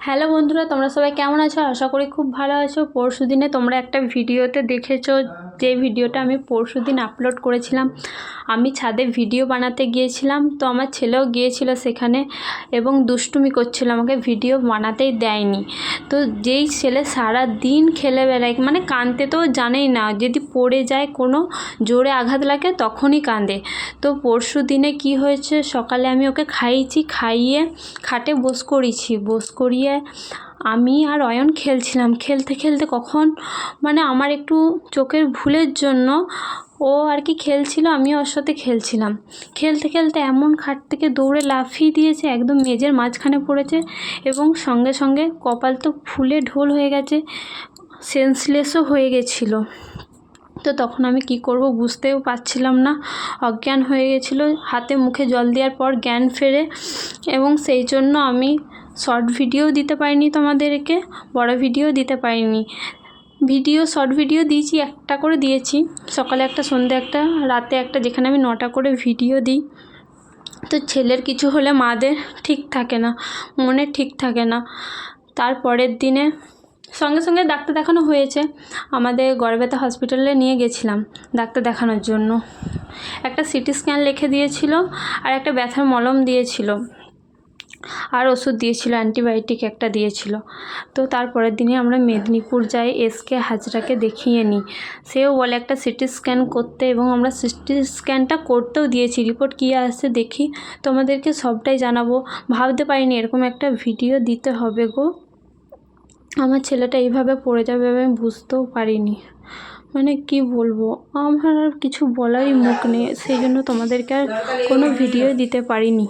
Hello বন্ধুরা, তোমরা সবাই কেমন আছো? আশা করি খুব ভালো আছো। পরশু দিনে তোমরা একটা ভিডিওতে দেখেছ যে ভিডিওটা আমি পরশু দিন আপলোড করেছিলাম। আমি ছাদে ভিডিও বানাতে গিয়েছিলাম, তো আমার ছেলেও গিয়েছিল সেখানে এবং দুষ্টুমি করছিল, আমাকে ভিডিও বানাতেই দেয়নি। তো যেই ছেলে সারা দিন খেলে বেড়ায় মানে কাঁদতে তো জানেই না, যদি পড়ে যায় কোনো জোরে আঘাত লাগে তখনই কাঁদে। তো পরশু দিনে কি হয়েছে, সকালে আমি ওকে খাইয়েছি, খাইয়ে খাটে বস করিয়েছি বস করিয়ে আমি আর অয়ন খেলছিলাম। খেলতে খেলতে কখন? মানে আমার একটু চোখের ভুলের জন্য ও আর কি খেলছিল আমি ওর সাথে খেলছিলাম। খেলতে খেলতে এমন খাট থেকে দৌড়ে লাফিয়ে দিয়েছে, একদম মেজের মাঝখানে পড়েছে এবং সঙ্গে সঙ্গে কপাল তো ফুলে ঢোল হয়ে গেছে সেন্সলেসও হয়ে গেছিল। তো তখন আমি কি করব বুঝতেও পারছিলাম না, অজ্ঞান হয়ে গেছিল, হাতে মুখে জল দেওয়ার পর জ্ঞান ফেরে এবং সেই জন্য আমি শর্ট ভিডিও দিতে পারিনি তোমাদেরকে, বড় ভিডিও দিতে পারিনি। ভিডিও, শর্ট ভিডিও দিয়েছি, একটা করে দিয়েছি। সকালে একটা সন্ধ্যে একটা, রাতে একটা, যেখানে আমি নটা করে ভিডিও দিই। তো ছেলের কিছু হলে মাদের ঠিক থাকে না মনে ঠিক থাকে না। তারপরের দিনে সঙ্গে সঙ্গে ডাক্তার দেখানো হয়েছে। আমাদের গড়বেতা হসপিটালে নিয়ে গেছিলাম ডাক্তার দেখানোর জন্য। একটা সিটি স্ক্যান লিখে দিয়েছিল আর একটা ব্যথার মলম দিয়েছিল। আর ওষুধ দিয়েছিল, অ্যান্টিবায়োটিক একটা দিয়েছিল। তো তারপরের দিনে আমরা মেদিনীপুর যাই, এসকে হাজরাকে দেখিয়ে নিই। সেও বলে, একটা সিটি স্ক্যান করতে এবং আমরা সিটি স্ক্যানটা করতেও দিয়েছি। রিপোর্ট কী আসছে দেখি তোমাদেরকে সবটাই জানাব। ভাবতে পারিনি, এরকম একটা ভিডিও দিতে হবে গো। আমার ছেলেটা এইভাবে পড়ে যাবে আমি বুঝতেও পারিনি। মানে কি বলব, আমার আর কিছু বলারই মুখ নেই। সেই জন্য তোমাদেরকে আর কোনো ভিডিও দিতে পারিনি।